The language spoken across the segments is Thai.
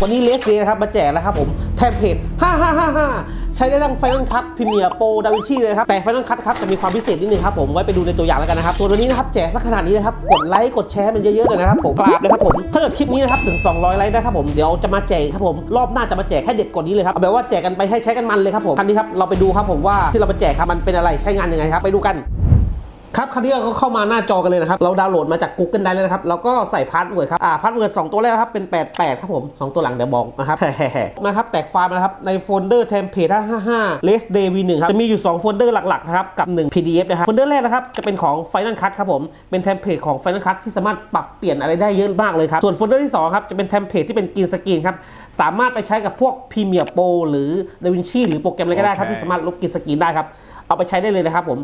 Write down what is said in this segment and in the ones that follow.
วันนี้เลสเดย์นะครับมาแจกแล้วครับผมแทมเพจ5555ใช้ได้ทั้งไฟนอลคั t พรีเมียร์โปรดาวินชีเลยครับแต่ไฟนอลคั t ครับจะมีความพิเศษนิดนึงครับผมไว้ไปดูในตัวอย่างแล้วกันนะครับส่วนวันนี้นะครับแจกสักขนาดนี้นะครับกดไลค์กดแชร์มันเยอะๆเลยนะครับผมกราบเลยครับผมถ้าเกิดคลิปนี้นะครับถึง 200 ไลค์นะครับผมเดี๋ยวจะมาแจกครับผมรอบหน้าจะมาแจกให้เด็ดกว่านี้เลยครับเอาแบบว่าแจกกันไปให้ใช้กันมันเลยครับผมคันนี้ครับเราไปดูครับผมว่าที่เราไปแจกครับมันเป็นอะไรใช้งานยังไงครับไปดูกัน ครับคราวนี้เราก็เข้ามาหน้าจอกันเลยนะครับ เราดาวน์โหลดมาจาก Google ได้เลยนะครับ แล้วก็ใส่พาสเวิร์ดครับ อ่าพาสเวิร์ดสองตัวแรกครับ เป็น 88 ครับผม 2 ตัวหลังเดี๋ยวบอกนะครับนะครับ แตกไฟล์มานะครับ ในโฟลเดอร์เทมเพลต55 Less Day V1 ครับ จะมีอยู่ 2 โฟลเดอร์หลักๆนะครับ กับ 1 PDF นะครับ โฟลเดอร์แรกนะครับ จะเป็นของ Final Cut ครับผม เป็นเทมเพลตของ Final Cut ที่สามารถปรับเปลี่ยนอะไรได้เยอะมากเลยครับ ส่วนโฟลเดอร์ที่2ครับ จะเป็นเทมเพลตที่เป็นกรีนสกรีนครับ สามารถไปใช้กับพวก Premiere Pro หรือ DaVinci หรือโปรแกรมอะไรก็ได้ครับที่สามารถลบกรีนสกรีนได้ครับ เอาไปใช้ได้เลยนะครับผม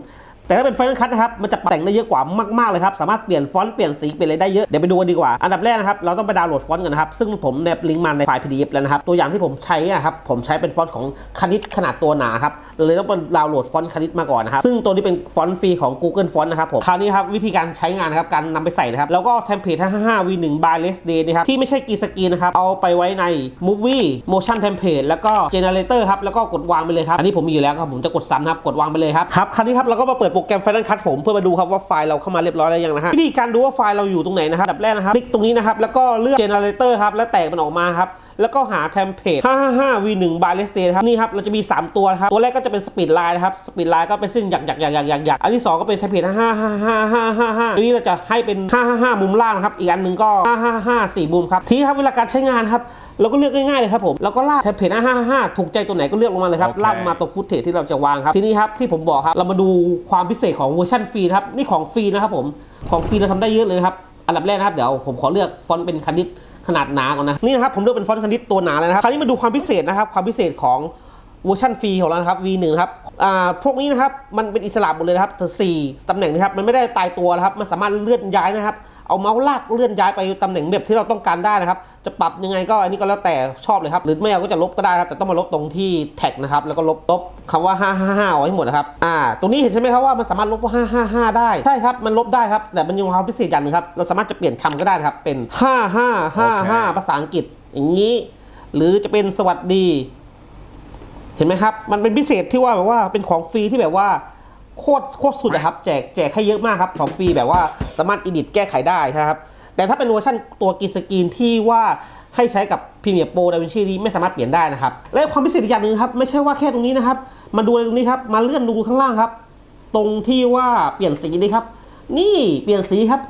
แต่ถ้าเป็นไฟน a ลคั t นะครับมันจะแต่งได้เยอะกว่ามากๆเลยครับสามารถเปลี่ยนฟอนต์เปลี่ยนสีเปลี่ยนอะไรได้เยอะเดี๋ยวไปดูกันดีกว่าอันดับแรกนะครับเราต้องไปดาวน์โหลดฟอนต์กันนะครับซึ่งผมแนบลิงก์มาในไฟล์ PDF แล้วนะครับตัวอย่างที่ผมใช้อะครับผมใช้เป็นฟอนต์ของคณิตขนาดตัวหนาครับเลยต้องไปดาวน์โหลดฟอนต์คณิตมาก่อนนะครับซึ่งตัวนี้เป็นฟอนต์ฟรีของ Google Font นะครับผมคราวนี้ครับวิธีการใช้งานนะครับการนำไปใส่นะครับแล้วก็เทมเพลต55 V1 by l e s Day นะครับที่ไม่ใช่กีสกีนะครับเอาไปไว้ใน Movie Motion Template แล้วก็ Generator ครับแล้วก็กดวางไปเลยครับอันนี้ผมมีอยู่แล้วครับผมจะกดซ้ำนะครับกดวางไปเลยครับครับคราวนี้ครับเราก็มาเปิดโปรแกรม Final Cut ผมเพื่อมาดูครับว่าไฟล์เราเข้ามาเรียบร้อยแล้วยังนะฮะวิธีการดูว่าไฟล์เราอยู่ตรงไหนนะครับดับแรกนะครับคลิกตรงนี้นะครับแล้วก็เลือก Generator ครับแล้วแตกมันออกมาครับ แล้วก็หาเทมเพลต555 V1 by Less Day ครับนี่ครับเราจะมี 3 ตัวครับตัวแรกก็จะเป็น Speed Line นะครับ Speed Line ก็เป็นเส้นหยักหยักหยักหยักหยักหยักอันที่ 2 ก็เป็นเทมเพลต55555ตัวนี้เราจะให้เป็น 555 มุมล่างนะครับอีกอันหนึ่งก็ 555 4 มุมครับทีนี้ครับเวลาการใช้งานครับเราก็เลือกง่ายๆเลยครับผมแล้วก็ลากเทมเพลต555 ถูกใจตัวไหนก็เลือกลงมาเลยครับโอเคลากมาตรงฟุตเทจที่เราจะวางครับ ทีนี้ครับที่ผมบอกครับ เรามาดูความพิเศษของเวอร์ชันฟรีครับ นี่ของฟรีนะครับผม ของฟรีเราทำได้เยอะเลยครับ อันดับแรกนะครับ เดี๋ยวผมขอเลือกฟอนต์เป็นคณิต ขนาดหนาก่อนนะนี่นะครับผมเลือกเป็นฟอนต์คณิตตัวหนาเลยนะครับคราวนี้มาดูความพิเศษนะครับความพิเศษของเวอร์ชันฟรีของเรานะครับ V1 นะครับอ่าพวกนี้นะครับมันเป็นอิสระหมดเลยนะครับสี่ตำแหน่งนะครับมันไม่ได้ตายตัวนะครับมันสามารถเลื่อนย้ายนะครับ เอาเมาส์ลากเลื่อนย้ายไปตำแหน่งแบบที่เราต้องการได้นะครับ จะปรับยังไงก็อันนี้ก็แล้วแต่ชอบเลยครับ หรือไม่เอาก็จะลบก็ได้ครับ แต่ต้องมาลบตรงที่แท็กนะครับ แล้วก็ลบลบคำว่า 555เอาให้หมดนะครับ อ่า ตรงนี้เห็นใช่ไหมครับว่ามันสามารถลบว่า555 ได้ ใช่ครับ มันลบได้ครับ แต่มันยังมีความพิเศษอย่างหนึงครับ เราสามารถจะเปลี่ยนคำก็ได้นะครับ เป็น 5555 ภาษาอังกฤษ อย่างนี้ หรือจะเป็นสวัสดี เห็นไหมครับ มันเป็นพิเศษที่ว่าแบบว่าเป็นของฟรีที่แบบว่า โคตรโคตรสุดนะครับ แจกแจกให้เยอะมากครับ ของฟรีแบบว่าสามารถอิดิทแก้ไขได้นะครับ แต่ถ้าเป็นเวอร์ชันตัวกรีนสกรีนที่ว่าให้ใช้กับ Premiere Pro DaVinci นี้ไม่สามารถเปลี่ยนได้นะครับ และความพิเศษอีกอย่างหนึ่งครับ ไม่ใช่ว่าแค่ตรงนี้นะครับ มาดูตรงนี้ครับ มาเลื่อนดูข้างล่างครับ ตรงที่ว่าเปลี่ยนสีนี่ครับ นี่เปลี่ยนสีครับ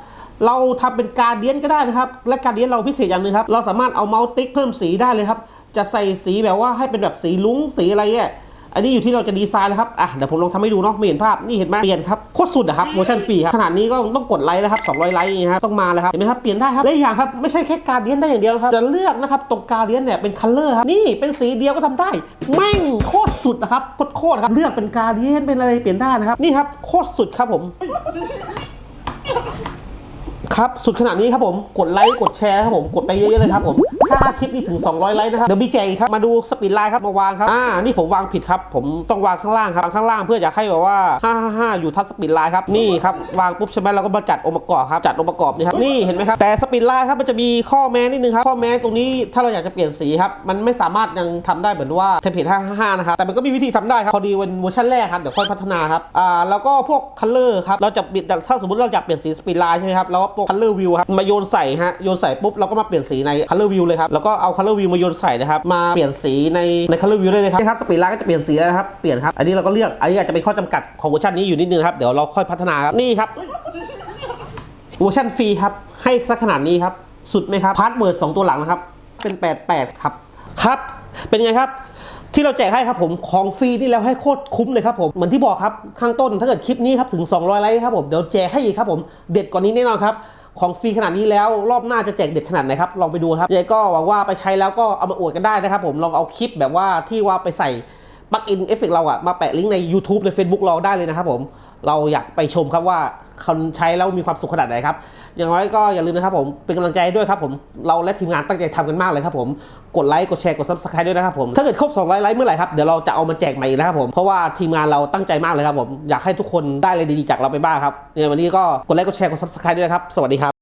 เราทำเป็นการเดียนก็ได้นะครับ และการเดียนเราพิเศษอย่างหนึ่งครับ เราสามารถเอาเมาส์ติ๊กเพิ่มสีได้เลยครับ จะใส่สีแบบว่าให้เป็นแบบสีลุ้งสีอะไรเนี่ย อันนี้อยู่ที่เราจะดีไซน์แล้วครับ อะ เดี๋ยวผมลองทำให้ดูเนาะ ไม่เห็นภาพ นี่เห็นไหมเปลี่ยนครับ โคตรสุดอะครับเวอร์ชันฟรีครับ ขนาดนี้ก็ต้องกดไลค์แล้วครับ 200 ไลค์อย่างเงี้ยครับ ต้องมาเลยครับ เห็นไหมครับ เปลี่ยนได้ครับและอีกอย่างครับ ไม่ใช่แค่การเดียนได้อย่างเดียวครับ จะเลือกนะครับ ตรงการเดียนเนี่ยเป็นคัลเลอร์ครับ นี่เป็นสีเดียวก็ทำได้ แม่งโคตรสุดนะครับ โคตรโคตรครับ เลือกเป็นการเดียนเป็นอะไรเปลี่ยนได้นะครับ นี่ครับ โคตรสุดครับผม ครับ สุดขนาดนี้ครับผม กดไลค์กดแชร์ครับผม กดไปเยอะๆเลยครับผม ถ้าคลิปนี้ถึง 200 ไลค์นะครับ เดี๋ยวมีแจกครับ มาดูสปีดไลน์ครับมาวางครับ อ่า นี่ผมวางผิดครับ ผมต้องวางข้างล่างครับวางข้างล่างเพื่ออยากให้แบบว่า 555 อยู่ทัชสปีดไลน์ครับ นี่ครับ วางปุ๊บใช่ไหมเราก็มาจัดองค์ประกอบครับ จัดองค์ประกอบนี่ครับ นี่เห็นไหมครับ แต่สปีดไลน์ครับ มันจะมีข้อแม้นิดนึงครับ ข้อแม้ตรงนี้ถ้าเราอยากจะเปลี่ยนสีครับ มันไม่สามารถยังทำได้เหมือนว่าเทมเพลต555 นะครับ แต่มันก็มีวิธีทำได้ครับ พอดีวันเวอร์ชันแรกครับ เดี๋ยวค่อยพัฒนาครับ อ่า แล้วก็พวกคัลเลอร์ครับ เราจะเปลี่ยนถ้าสมมติเราอยากเปลี่ยนสีสปีดไลน์ใช่ไหมครับแล้วก็วกคัลเลอร์วิวครับมาโยนใส่ฮะโยนใส่ปุ๊บเราก็มาเปลี่ยนสีใน color view เลยครับแล้วก็เอา color view มาโยนใส่นะครับมาเปลี่ยนสีในใน color view ได้เลยครับนี่ครับสปีดไลน์ก็จะเปลี่ยนสีแล้วนะครับเปลี่ยนครับอันนี้เราก็เลือกอันนี้อาจจะเป็นข้อจำกัดของเวอร์ชันนี้อยู่นิดนึงครับเดี๋ยวเราค่อยพัฒนาครับนี่ครับเวอร์ชันฟรีครับให้สักขนาดนี้ครับสุดไหมครับพาสเวิร์ดสองตัวหลังนะครับเป็น 88 ครับครับ เป็นไงครับ ที่เราแจกให้ครับผมของฟรีนี่แล้วให้โคตรคุ้มเลยครับผมเหมือนที่บอกครับข้างต้นถ้าเกิดคลิปนี้ครับถึง 200 ไลค์ครับผมเดี๋ยวแจกให้อีกครับผมเด็ดกว่านี้แน่นอนครับของฟรีขนาดนี้แล้วรอบหน้าจะแจกเด็ดขนาดไหนครับลองไปดูครับยังไงก็หวังว่าไปใช้แล้วก็เอามาอวดกันได้นะครับผมลองเอาคลิปแบบว่าที่ว่าไปใส่ปลั๊กอินเอฟเฟกเราอะมาแปะลิงก์ใน YouTube ใน Facebook เราได้เลยนะครับผมเราอยากไปชมครับว่าคนใช้แล้วมีความสุขขนาดไหนครับ อย่างน้อยก็อย่าลืมนะครับผมเป็นกำลังใจด้วยครับผมเราและทีมงานตั้งใจทำกันมากเลยครับผมกดไลค์กดแชร์กดซับสไครต์ด้วยนะครับผมถ้าเกิดครบ200ไลค์เมื่อไหร่ครับเดี๋ยวเราจะเอามาแจกใหม่อีกนะครับผมเพราะว่าทีมงานเราตั้งใจมากเลยครับผมอยากให้ทุกคนได้อะไรดีๆจากเราไปบ้างครับเนี่ยวันนี้ก็กดไลค์กดแชร์กดซับสไครต์ด้วยนะครับสวัสดีครับ